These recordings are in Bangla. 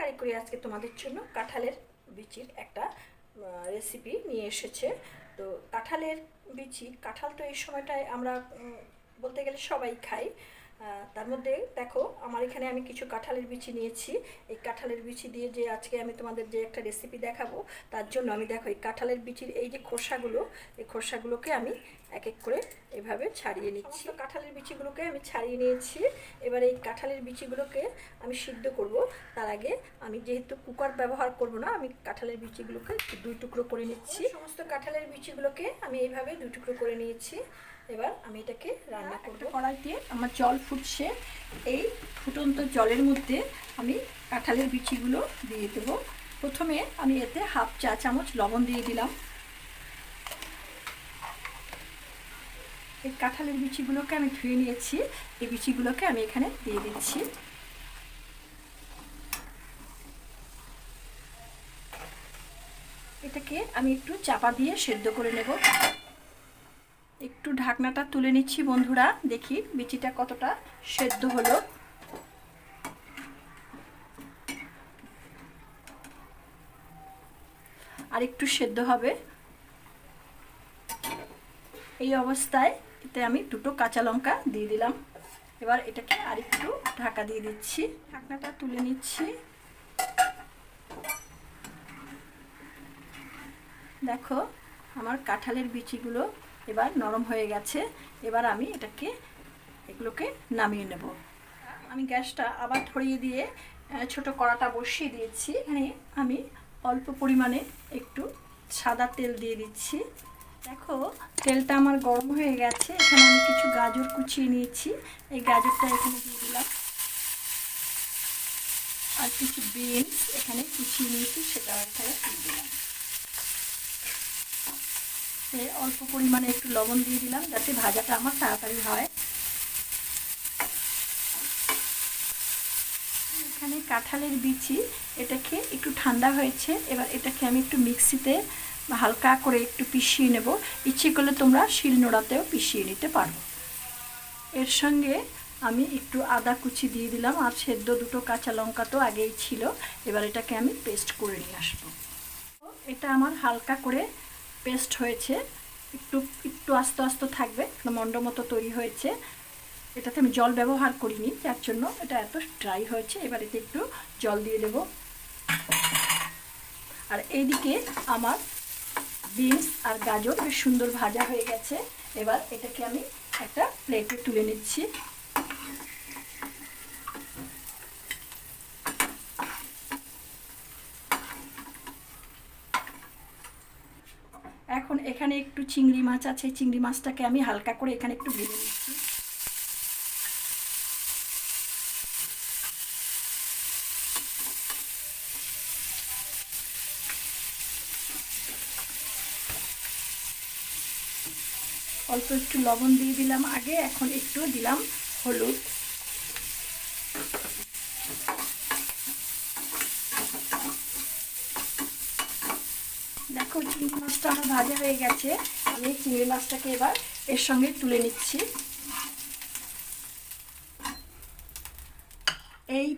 কারি করে আজকে তোমাদের জন্য কাঁঠালের বিচির একটা রেসিপি নিয়ে এসেছে। তো কাঁঠালের বিচি, কাঁঠাল তো এই সময়টায় আমরা বলতে গেলে সবাই খাই। তার মধ্যে দেখো, আমার এখানে আমি কিছু কাঁঠালের বিচি নিয়েছি। এই কাঁঠালের বিচি দিয়ে যে আজকে আমি তোমাদের যে একটা রেসিপি দেখাবো, তার জন্য আমি দেখো, এই কাঁঠালের বিচির এই যে খোসাগুলো, এই খোসাগুলোকে আমি এক এক করে এভাবে ছাড়িয়ে নিচ্ছি। কাঁঠালের বিচিগুলোকে আমি ছাড়িয়ে নিয়েছি। এবার এই কাঁঠালের বিচিগুলোকে আমি সিদ্ধ করব। তার আগে আমি যেহেতু কুকার ব্যবহার করব না আমি কাঁঠালের বিচিগুলোকে দুই টুকরো করে নিচ্ছি। সমস্ত কাঁঠালের বিচিগুলোকে আমি এইভাবে দুই টুকরো করে নিয়েছি। এবার আমি এটাকে রান্না করব। কড়াইতে আমার জল ফুটছে। এই ফুটন্ত জলের মধ্যে আমি কাঁঠালের বিচিগুলো দিয়ে দেবো। প্রথমে আমি এতে হাফ চা চামচ লবণ দিয়ে দিলাম। এই কাঁঠালের বিচিগুলোকে আমি ধুয়ে নিয়েছি। এই বিচিগুলোকে আমি এখানে দিয়ে দিচ্ছি। এটাকে আমি একটু চাপা দিয়ে সেদ্ধ করে নেব। একটু ঢাকনাটা তুলে নিচ্ছি বন্ধুরা, দেখি বিচিটা কতটা সেদ্ধ হলো। আর একটু সেদ্ধ হবে। এই অবস্থায় এতে আমি দুটো কাঁচা লঙ্কা দিয়ে দিলাম। এবার এটাকে আরেকটু ঢাকা দিয়ে দিচ্ছি। ঢাকনাটা তুলে নিচ্ছি। দেখো, আমার কাঁঠালের বিচিগুলো এবার নরম হয়ে গেছে। এবার আমি এটাকে, এগুলোকে নামিয়ে নেব। আমি গ্যাসটা আবার ধরিয়ে দিয়ে ছোট কড়াটা বসিয়ে দিয়েছি। এখানে আমি অল্প পরিমাণে একটু সাদা তেল দিয়ে দিচ্ছি। দেখো, তেলটা আমার গরম হয়ে গেছে। এখানে আমি কিছু গাজর কুচিয়ে নিয়েছি। এই গাজরটা এখানে দিয়ে দিলাম। আর কিছু বিনস এখানে কুচিয়ে নিয়েছি সেটা এখানে দিয়ে দিলাম। অল্প পরিমাণে একটু লবণ দিয়ে দিলাম, যাতে ভাজাটা আমার তাড়াতাড়ি হয়। এখানে কাঁঠালের বিচি, এটাকে একটু ঠান্ডা হয়েছে, এবার এটাকে আমি একটু মিক্সিতে হালকা করে একটু পিষিয়ে নেব। ইচ্ছে করলে তোমরা শিলনোড়াতেও পিষিয়ে নিতে পারো। এর সঙ্গে আমি একটু আদা কুচি দিয়ে দিলাম। আর সেদ্ধ দুটো কাঁচা লঙ্কা তো আগেই ছিল। এবার এটাকে আমি পেস্ট করে নিয়ে আসব। এটা আমার হালকা করে পেস্ট হয়েছে। একটু একটু আস্তে আস্তে থাকবে। মন্ড মতো তৈরি হয়েছে। এটাতে আমি জল ব্যবহার করিনি, যার জন্য এটা এত ড্রাই হয়েছে। এবার এতে একটু জল দিয়ে দেব। আর এইদিকে আমার বিনস আর গাজর বেশ সুন্দর ভাজা হয়ে গেছে। এবার এটাকে আমি একটা প্লেটে তুলে নিচ্ছি। এখন এখানে একটু চিংড়ি মাছ আছে, চিংড়ি মাছটাকে আমি হালকা করে এখানে একটু ভেজে নিচ্ছি। অল্প একটু লবণ দিয়ে দিলাম আগে, এখন একটু দিলাম হলুদ। দেখো চিংড়ি মাছটা আমার ভাজা হয়ে গেছে, আমি চিংড়ি মাছটাকে এবার এর সঙ্গে তুলে নিচ্ছি। এই,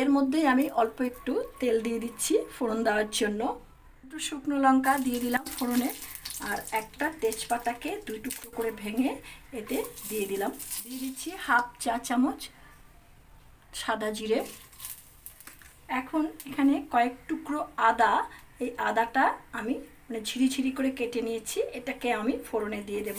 এর মধ্যেই আমি অল্প একটু তেল দিয়ে দিচ্ছি ফোড়ন দেওয়ার জন্য। একটু শুকনো লঙ্কা দিয়ে দিলাম ফোড়নে আর একটা তেজপাতাকে দুই টুকরো করে ভেঙে এতে দিয়ে দিলাম। দিয়ে দিচ্ছি হাফ চা চামচ সাদা জিরে। এখন এখানে কয়েক টুকরো আদা, এই আদাটা আমি মানে ঝিরি ঝিরি করে কেটে নিয়েছি, এটাকে আমি ফোড়নে দিয়ে দেব।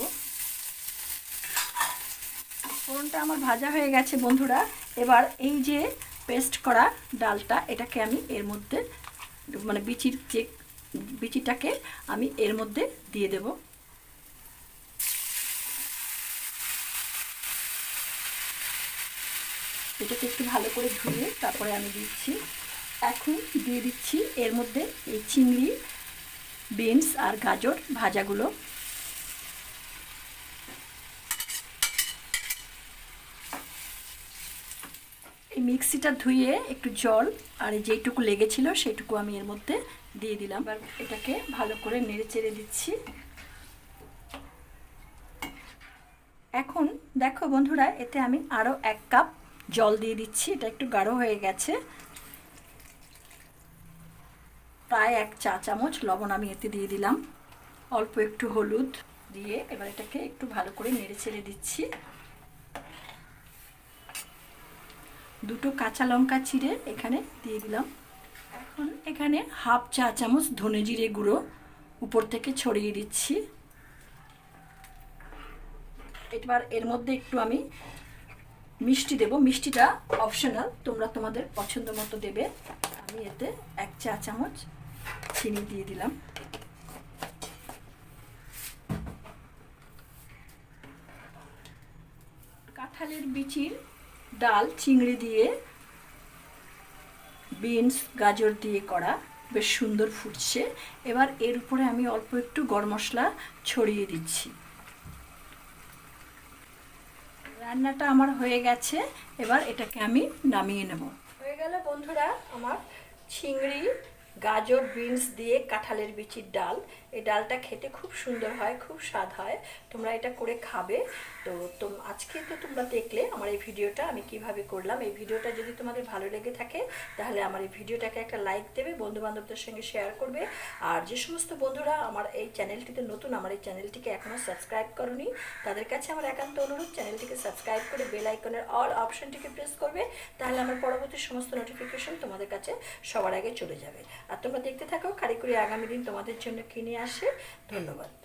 ফোড়নটা আমার ভাজা হয়ে গেছে বন্ধুরা, এবার এই যে পেস্ট করা ডালটা, এটাকে আমি এর মধ্যে মানে বিচির যে বিচিটাকে আমি এর মধ্যে দিয়ে দেব। এটাকে একটু ভালো করে ধুয়ে তারপরে আমি দিচ্ছি। এখন দিয়ে দিচ্ছি এর মধ্যে এই চিংড়ি, বিনস আর গাজর ভাজাগুলো। মিক্সিটা ধুয়ে একটু জল আর যেইটুকু লেগেছিল সেইটুকু আমি এর মধ্যে দিয়ে দিলাম। এবার এটাকে ভালো করে নেড়ে চেড়ে দিচ্ছি। এখন দেখো বন্ধুরা, এতে আমি আরও এক কাপ জল দিয়ে দিচ্ছি, এটা একটু গাঢ় হয়ে গেছে। প্রায় এক চা চামচ লবণ আমি এতে দিয়ে দিলাম। অল্প একটু হলুদ দিয়ে এবার এটাকে একটু ভালো করে নেড়ে ছেড়ে দিচ্ছি। দুটো কাঁচা লঙ্কা চিড়ে এখানে দিয়ে দিলাম। এখন এখানে হাফ চা চামচ ধনে জিরে গুঁড়ো উপর থেকে ছড়িয়ে দিচ্ছি। এবার এর মধ্যে একটু আমি মিষ্টি দেব। মিষ্টিটা অপশনাল তোমরা তোমাদের পছন্দ মতো দেবে। আমি এতে এক চা চামচ চিনি দিয়ে দিলাম। কাঁঠালের বিচির ডাল, চিংড়ি দিয়ে, বিনস, গাজর দিয়ে করা। বেশ সুন্দর ফুটছে। এবার এর উপরে আমি অল্প একটু গরম মশলা ছড়িয়ে দিচ্ছি। রান্নাটা আমার হয়ে গেছে। এবার এটাকে আমি নামিয়ে নেব। হয়ে গেল বন্ধুরা আমার চিংড়ি, গাজর, বিনস দিয়ে কাঁঠালের বিচির ডাল। এই ডালটা খেতে খুব সুন্দর হয়, খুব স্বাদ হয়। তোমরা এটা করে খাবে। তো তোম, আজকে তো তোমরা দেখলে আমার এই ভিডিওটা আমি কীভাবে করলাম। এই ভিডিওটা যদি তোমাদের ভালো লেগে থাকে, তাহলে আমার এই ভিডিওটাকে একটা লাইক দেবে বন্ধু বান্ধবদের সঙ্গে শেয়ার করবে। আর যে সমস্ত বন্ধুরা আমার এই চ্যানেলটিতে নতুন, আমার এই চ্যানেলটিকে এখনও সাবস্ক্রাইব করনি, তাদের কাছে আমার একান্ত অনুরোধ চ্যানেলটিকে সাবস্ক্রাইব করে বেল আইকনের অল অপশনটিকে প্রেস করবে, তাহলে আমার পরবর্তী সমস্ত নোটিফিকেশন তোমাদের কাছে সবার আগে চলে যাবে। আর তোমরা দেখতে থাকো কারিগরি আগামী দিন তোমাদের জন্য কিনে আসে ধন্যবাদ।